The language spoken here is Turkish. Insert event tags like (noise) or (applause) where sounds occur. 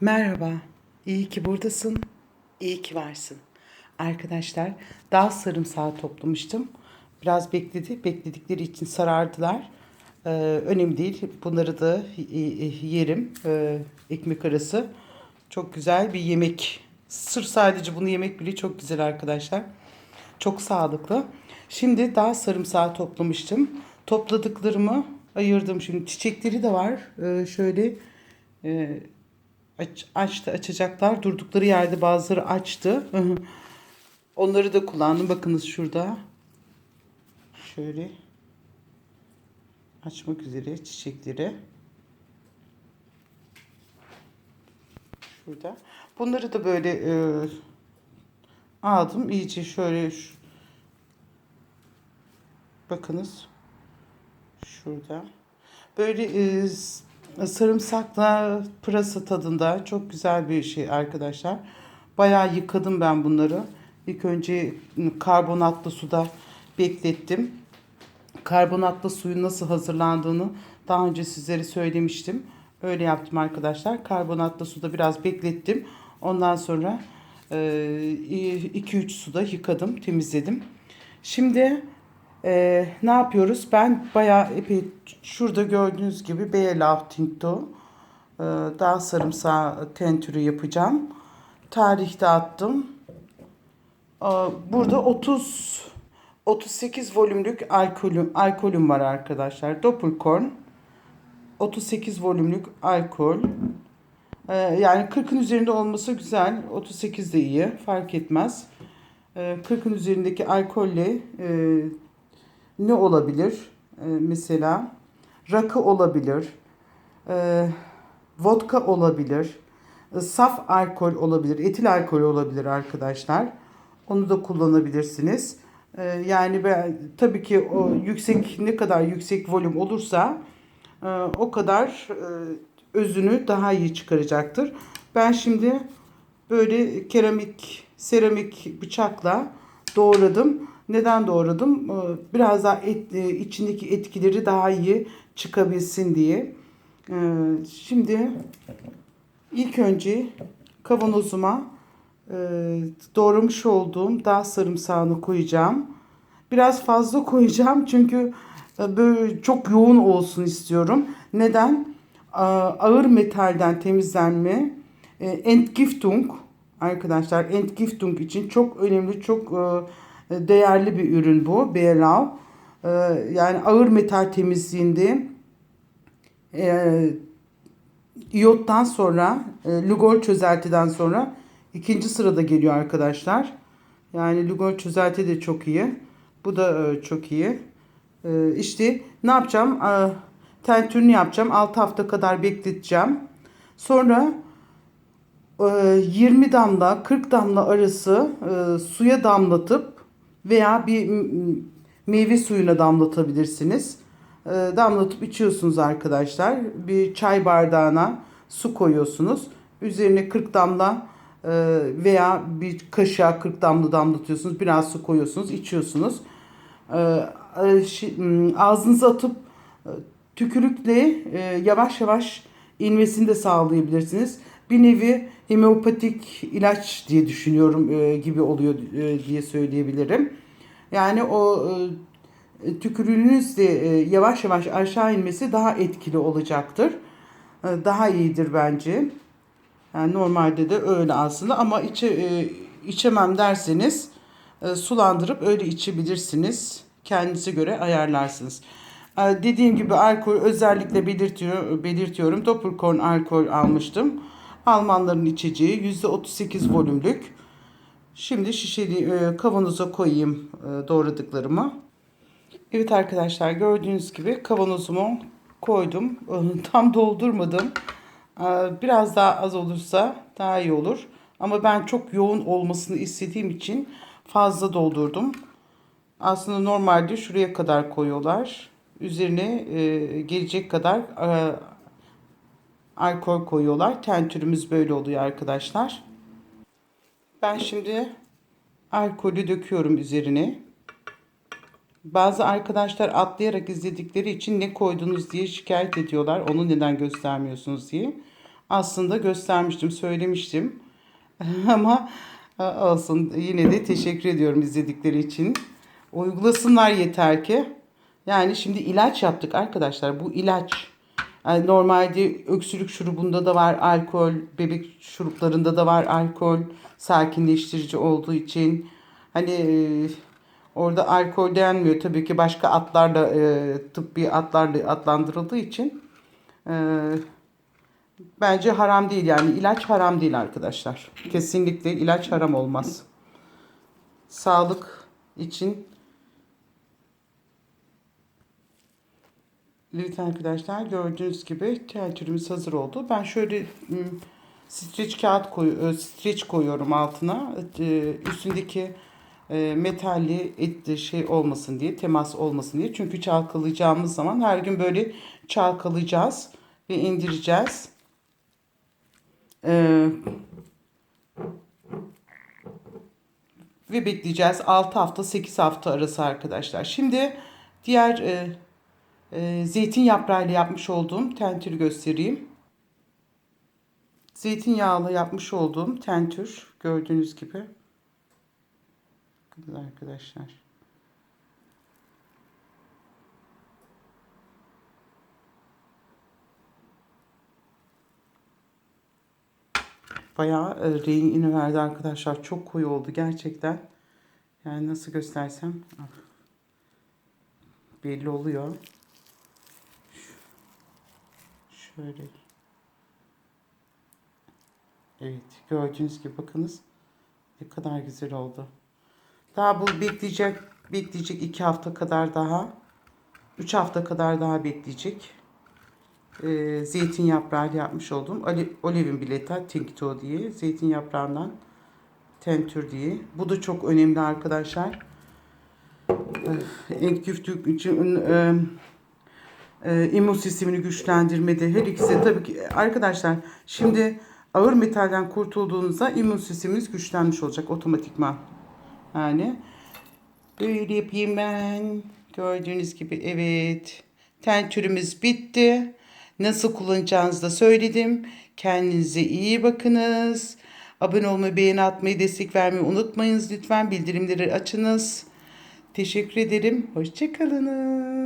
Merhaba, iyi ki buradasın, iyi ki varsın. Arkadaşlar, dağ sarımsağı toplamıştım. Biraz bekledi, bekledikleri için sarardılar. Ee, önemli değil, bunları da yerim, ee, ekmek arası. Çok güzel bir yemek. Sırf sadece bunu yemek bile çok güzel arkadaşlar. Çok sağlıklı. Şimdi dağ sarımsağı toplamıştım. Topladıklarımı ayırdım. Şimdi çiçekleri de var. Ee, şöyle e, aç, açtı açacaklar. Durdukları yerde bazıları açtı. Onları da kullandım. Bakınız şurada. Şöyle açmak üzere çiçekleri. Şurada. Bunları da böyle e, aldım. iyice şöyle şu- bakınız. Şurada. Böyle e, sarımsakla pırasa tadında çok güzel bir şey arkadaşlar. Bayağı yıkadım ben bunları. İlk önce karbonatlı suda beklettim. Karbonatlı suyun nasıl hazırlandığını daha önce sizlere söylemiştim. Öyle yaptım arkadaşlar. Karbonatlı suda biraz beklettim. Ondan sonra 2-3 suda yıkadım, temizledim. Şimdi e, ne yapıyoruz? Ben bayağı epey şurada gördüğünüz gibi Beelav Tinto e, daha sarımsağı tentürü yapacağım. Tarihte attım. Burada 30 38 volümlük alkolüm alkolüm var arkadaşlar. Doppelkorn 38 volümlük alkol. Ee, yani 40'ın üzerinde olması güzel. 38 de iyi. Fark etmez. Ee, 40'ın üzerindeki alkolle e, ne olabilir? Ee, mesela rakı olabilir. Ee, vodka olabilir. e, Saf alkol olabilir. Etil alkol olabilir arkadaşlar. Onu da kullanabilirsiniz. Ee, yani ben, tabii ki o yüksek ne kadar yüksek volüm olursa e, o kadar e, özünü daha iyi çıkaracaktır. Ben şimdi böyle keramik, seramik bıçakla doğradım. Neden doğradım? Ee, Biraz daha et, e, içindeki etkileri daha iyi çıkabilsin diye. Ee, Şimdi ilk önce kavanozuma e, doğramış olduğum dağ sarımsağını koyacağım. Biraz fazla koyacağım çünkü e, böyle çok yoğun olsun istiyorum. Neden? A- Ağır metalden temizlenme Entgiftung arkadaşlar Entgiftung için çok önemli, çok e, değerli bir ürün bu. BLAV. E, Yani ağır metal temizliğinde e, İyottan sonra, e, Lugol çözeltiden sonra ikinci sırada geliyor arkadaşlar. Yani Lugol çözelti de çok iyi. Bu da e, çok iyi. E, işte ne yapacağım? E, tentürünü yapacağım. 6 hafta kadar bekleteceğim. Sonra e, 20 damla 40 damla arası e, suya damlatıp veya bir meyve suyuna damlatabilirsiniz. E, damlatıp içiyorsunuz arkadaşlar. Bir çay bardağına su koyuyorsunuz. Üzerine 40 damla e, veya bir kaşığa 40 damla damlatıyorsunuz. Biraz su koyuyorsunuz, içiyorsunuz. E, e, ağzınıza atıp e, tükürükle yavaş yavaş inmesini de sağlayabilirsiniz. Bir nevi homeopatik ilaç diye düşünüyorum e, gibi oluyor e, diye söyleyebilirim. Yani o e, tükürüğünüz de e, yavaş yavaş aşağı inmesi daha etkili olacaktır. Daha iyidir bence. Yani normalde de öyle aslında ama içe, içemem derseniz sulandırıp öyle içebilirsiniz. Kendinize göre ayarlarsınız. Dediğim gibi alkol özellikle belirtiyor, belirtiyorum. Doppelkorn alkol almıştım. Almanların içeceği %38 volümlük. Şimdi şişeli e, kavanoza koyayım e, doğradıklarımı. Evet arkadaşlar gördüğünüz gibi kavanozumu koydum. (laughs) Tam doldurmadım. Ee, Biraz daha az olursa daha iyi olur. Ama ben çok yoğun olmasını istediğim için fazla doldurdum. Aslında normalde şuraya kadar koyuyorlar. Üzerine e, gelecek kadar e, alkol koyuyorlar. Tentürümüz böyle oluyor arkadaşlar. Ben şimdi alkolü döküyorum üzerine. Bazı arkadaşlar atlayarak izledikleri için ne koydunuz diye şikayet ediyorlar. Onu neden göstermiyorsunuz diye. aslında göstermiştim, söylemiştim. (laughs) Ama e, olsun yine de teşekkür ediyorum izledikleri için. Uygulasınlar yeter ki. Yani şimdi ilaç yaptık arkadaşlar. Bu ilaç normalde öksürük şurubunda da var alkol, bebek şuruplarında da var alkol, sakinleştirici olduğu için. Hani e, orada alkol denmiyor tabii ki başka atlarla e, tıbbi atlarla adlandırıldığı için e, bence haram değil yani ilaç haram değil arkadaşlar. Kesinlikle ilaç haram olmaz. Sağlık için Evet arkadaşlar gördüğünüz gibi teatürümüz hazır oldu. Ben şöyle ım, streç kağıt koy, e, streç koyuyorum altına. Üstündeki e, metalli etli şey olmasın diye, temas olmasın diye. Çünkü çalkalayacağımız zaman her gün böyle çalkalayacağız ve indireceğiz. E, ve bekleyeceğiz 6 hafta 8 hafta arası arkadaşlar. Şimdi diğer e, e, zeytin yaprağıyla yapmış olduğum tentürü göstereyim. Zeytinyağlı yapmış olduğum tentür gördüğünüz gibi. Bakın arkadaşlar. Bayağı e, rengini verdi arkadaşlar. Çok koyu oldu gerçekten. Yani nasıl göstersem ah, belli oluyor. Şöyle. Evet gördüğünüz gibi bakınız ne kadar güzel oldu. Daha bu bekleyecek bekleyecek iki hafta kadar daha. Üç hafta kadar daha bekleyecek. Ee, zeytin yaprağı yapmış olduğum oli- Olivin bileta tincto diye zeytin yaprağından tentür diye. Bu da çok önemli arkadaşlar. Enküftük için e, e, immün sistemini güçlendirmede her ikisi tabii ki arkadaşlar şimdi ağır metalden kurtulduğunuzda immün sisteminiz güçlenmiş olacak otomatikman. Yani böyle yapayım ben. Gördüğünüz gibi evet. Tentürümüz bitti. Nasıl kullanacağınızı da söyledim. Kendinize iyi bakınız. Abone olmayı, beğeni atmayı, destek vermeyi unutmayınız lütfen. Bildirimleri açınız. Teşekkür ederim. Hoşçakalınız.